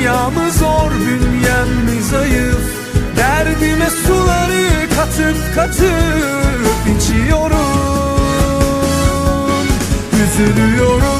Dünyamı zor bünyem zayıf? Derdime suları katıp katıp içiyorum. Üzülüyorum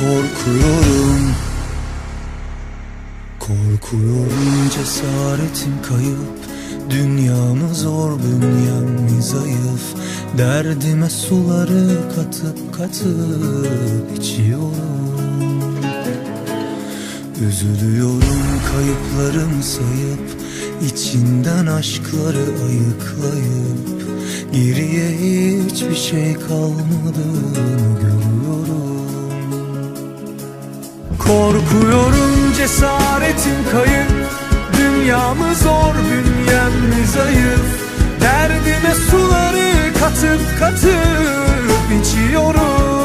korkuyorum. Korkuyorum cesaretim kayıp. Dünyamı zor bünyem zayıf? Derdime suları katıp katıp içiyorum. Üzülüyorum kayıplarım sayıp içinden aşkları ayıklayıp. Geriye hiçbir şey kalmadığını Korkuyorum cesaretim kayıp. Dünyamı zor bünyem zayıf. Derdime suları katıp katıp içiyorum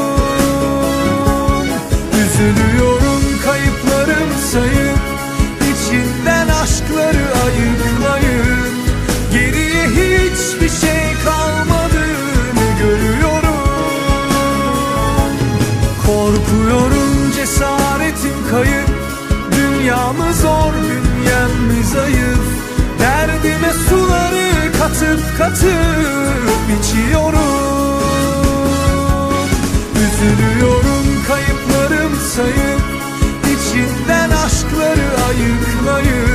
katıp içiyorum. Üzülüyorum kayıplarım sayıp içinden aşkları ayıklayıp